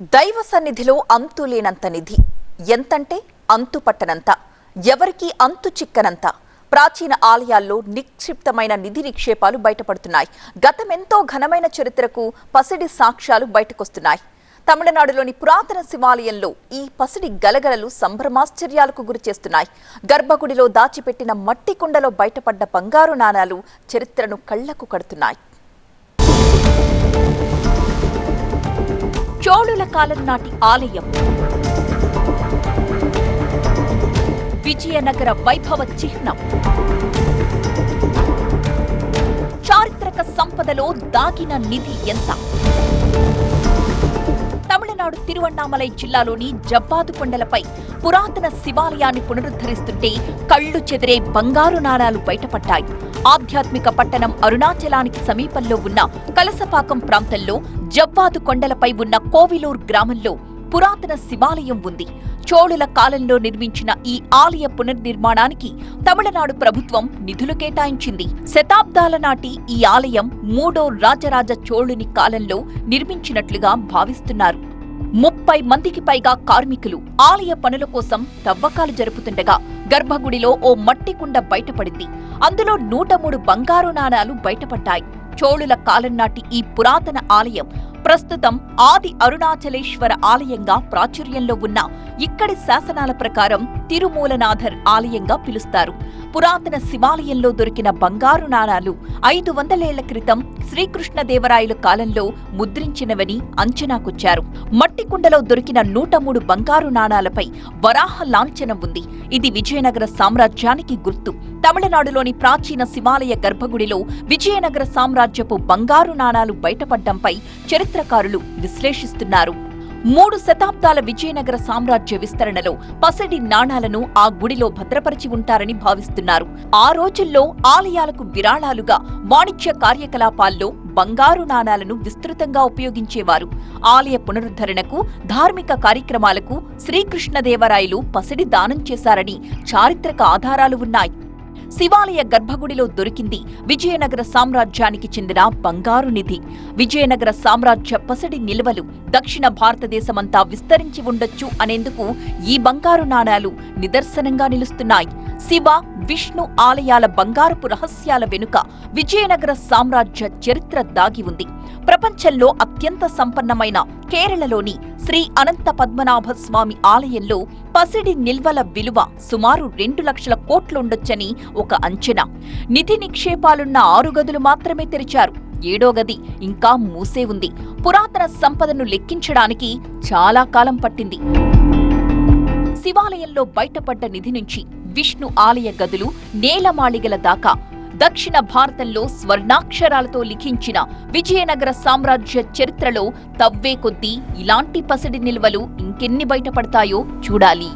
దైవ సన్నిధిలో అంతు లేనంత నిధి. ఎంతంటే అంతు పట్టనంత. ఎవరికీ అంతు చిక్కనంత. ప్రాచీన ఆలయాల్లో నిక్షిప్తమైన నిధి నిక్షేపాలు బయటపడుతున్నాయి. గతమెంతో ఘనమైన చరిత్రకు పసిడి సాక్ష్యాలు బయటకొస్తున్నాయి. తమిళనాడులోని పురాతన శివాలయంలో ఈ పసిడి గలగలలు సంభ్రమాశ్చర్యాలకు గురిచేస్తున్నాయి గర్భగుడిలో దాచిపెట్టిన మట్టి కుండలో బయటపడ్డ బంగారు నాణాలు చరిత్రను కళ్ళకు కడుతున్నాయి. చోళుల కాలం నాటి ఆలయం. విజయనగర వైభవ చిహ్నం. చారిత్రక సంపదలో దాగిన నిధి ఎంత? తమిళనాడు తిరువణ్ణామలై జిల్లాలోని జబ్బాదు కొండలపై పురాతన శివాలయాన్ని పునరుద్ధరిస్తుంటే కళ్ళు చెదిరే బంగారు నాణాలు బయటపడ్డాయి. ఆధ్యాత్మిక పట్టణం అరుణాచలానికి సమీపంలో ఉన్న కలసపాకం ప్రాంతంలో జవ్వాదు కొండలపై ఉన్న కోవిలూర్ గ్రామంలో పురాతన శివాలయం ఉంది. చోళుల కాలంలో నిర్మించిన ఈ ఆలయ పునర్నిర్మాణానికి తమిళనాడు ప్రభుత్వం నిధులు కేటాయించింది. శతాబ్దాల నాటి ఈ ఆలయం మూడో రాజరాజ చోళుని కాలంలో నిర్మించినట్లుగా భావిస్తున్నారు. ముప్పై మందికి పైగా కార్మికులు ఆలయ పనుల కోసం తవ్వకాలు జరుపుతుండగా గర్భగుడిలో ఓ మట్టి కుండ బయటపడింది. అందులో నూట మూడు బంగారు నాణాలు బయటపడ్డాయి. చోళుల కాలం నాటి ఈ పురాతన ఆలయం ప్రస్తుతం ఆది అరుణాచలేశ్వర ఆలయంగా ప్రాచుర్యంలో ఉన్న ఇక్కడి శాసనాల ప్రకారం తిరుమూలనాథర్ ఆలయంగా పిలుస్తారు. పురాతన శివాలయంలో దొరికిన బంగారు నాణాలు ఐదు వందలేళ్ళ క్రితం శ్రీకృష్ణదేవరాయల కాలంలో ముద్రించినవని అంచనాకొచ్చారు. మట్టి కుండలో దొరికిన నూట మూడు బంగారు నాణాలపై వరాహ లాంఛనం ఉంది. ఇది విజయనగర సామ్రాజ్యానికి గుర్తు. తమిళనాడులోని ప్రాచీన శివాలయ గర్భగుడిలో విజయనగర సామ్రాజ్యపు బంగారు నాణాలు బయటపడ్డంపై చరిత్రకారులు విశ్లేషిస్తున్నారు. మూడు శతాబ్దాల విజయనగర సామ్రాజ్య విస్తరణలో పసిడి నాణాలను ఆ గుడిలో భద్రపరిచి ఉంటారని భావిస్తున్నారు. ఆ రోజుల్లో ఆలయాలకు విరాళాలుగా వాణిజ్య కార్యకలాపాల్లో బంగారు నాణాలను విస్తృతంగా ఉపయోగించేవారు. ఆలయ పునరుద్ధరణకు ధార్మిక కార్యక్రమాలకు శ్రీకృష్ణదేవరాయలు పసిడి దానం చేశారని చారిత్రక ఆధారాలు ఉన్నాయి. శివాలయ గర్భగుడిలో దొరికింది విజయనగర సామ్రాజ్యానికి చెందిన బంగారు నిధి. విజయనగర సామ్రాజ్య పసడి నిల్వలు దక్షిణ భారతదేశమంతా విస్తరించి ఉండొచ్చు అనేందుకు ఈ బంగారు నాణాలు నిదర్శనంగా నిలుస్తున్నాయి. శివ విష్ణు ఆలయాల బంగారపు రహస్యాల వెనుక విజయనగర సామ్రాజ్య చరిత్ర దాగి ఉంది. ప్రపంచంలో అత్యంత సంపన్నమైన కేరళలోని శ్రీ అనంత పద్మనాభ స్వామి ఆలయంలో పసిడి నిల్వల విలువ సుమారు రెండు లక్షల కోట్లుండొచ్చని ఒక అంచనా. నిధి నిక్షేపాలున్న ఆరు గదులు మాత్రమే తెరిచారు. ఏడో గది ఇంకా మూసే ఉంది. పురాతన సంపదను లెక్కించడానికి చాలా కాలం పట్టింది. శివాలయంలో బయటపడ్డ నిధి నుంచి విష్ణు ఆలయ గదులు నేలమాళిగల దాకా దక్షిణ భారతంలో స్వర్ణాక్షరాలతో లిఖించిన విజయనగర సామ్రాజ్య చరిత్రలో తవ్వే కొద్దీ ఇలాంటి పసిడి నిల్వలు ఇంకెన్ని బయటపడతాయో చూడాలి.